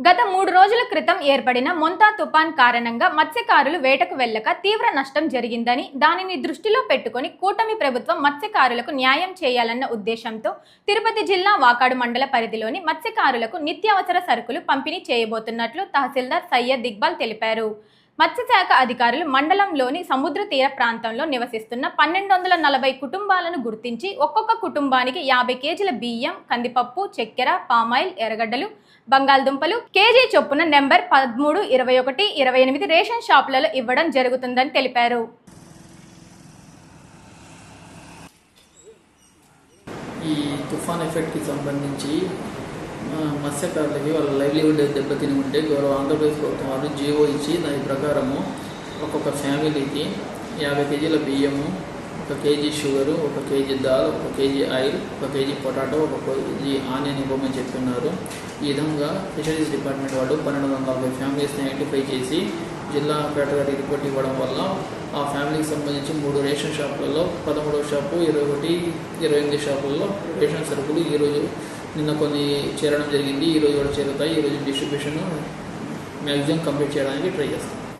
గత మూడు రోజుల క్రితం ఏర్పడిన మొంతా తుపాన్ కారణంగా మత్స్యకారులు వేటకు వెళ్ళక తీవ్ర నష్టం జరిగిందని దానిని దృష్టిలో పెట్టుకుని కూటమి ప్రభుత్వం మత్స్యకారులకు న్యాయం చేయాలన్న ఉద్దేశంతో తిరుపతి జిల్లా వాకాడు మండల పరిధిలోని మత్స్యకారులకు నిత్యావసర సరుకులు పంపిణీ చేయబోతున్నట్లు తహసీల్దార్ సయ్యద్ ఇక్బాల్ తెలిపారు. మత్స్యశాఖ అధికారులు మండలంలోని సముద్ర తీర ప్రాంతంలో నివసిస్తున్న పన్నెండు వందల నలభై కుటుంబాలను గుర్తించి ఒక్కొక్క కుటుంబానికి యాభై కేజీల బియ్యం కందిపప్పు చక్కెర పామాయిల్ ఎర్రగడ్డలు బంగాళదుంపలు కేజీ చొప్పున నెంబర్ పదమూడు ఇరవై ఒకటి ఇరవై ఎనిమిది రేషన్ షాపులలో ఇవ్వడం జరుగుతుందని తెలిపారు. ఈ తుఫాన్ ఎఫెక్ట్కి సంబంధించి మత్స్యకారులకి వాళ్ళ లైవ్లీహుడ్ దెబ్బతిని ఉంటే గౌరవ ఆంధ్రప్రదేశ్ ప్రభుత్వం వారు జీవో ఇచ్చి దాని ప్రకారము ఒక్కొక్క ఫ్యామిలీకి యాభై కేజీల బియ్యము ఒక కేజీ షుగరు ఒక కేజీ దాల్ ఒక కేజీ ఆయిల్ ఒక కేజీ పొటాటో ఒక కేజీ ఆనియన్ ఇవ్వమని చెప్తున్నారు ఈ విధంగా ఫిషరీస్ డిపార్ట్మెంట్ వాళ్ళు పన్నెండు వందల నలభై ఫ్యామిలీస్ని ఐడెంటిఫై చేసి జిల్లా కలెక్టర్ రిపోర్ట్ ఇవ్వడం వల్ల ఆ ఫ్యామిలీకి సంబంధించి మూడు రేషన్ షాపులలో పదమూడవ షాపు ఇరవై ఒకటి ఇరవై ఎనిమిది షాపుల్లో రేషన్ సరుకులు ఈరోజు నిన్న కొన్ని చేరడం జరిగింది ఈరోజు కూడా చేరుతాయి ఈరోజు డిస్ట్రిబ్యూషన్ మ్యాక్సిమం కంప్లీట్ చేయడానికి ట్రై చేస్తాం.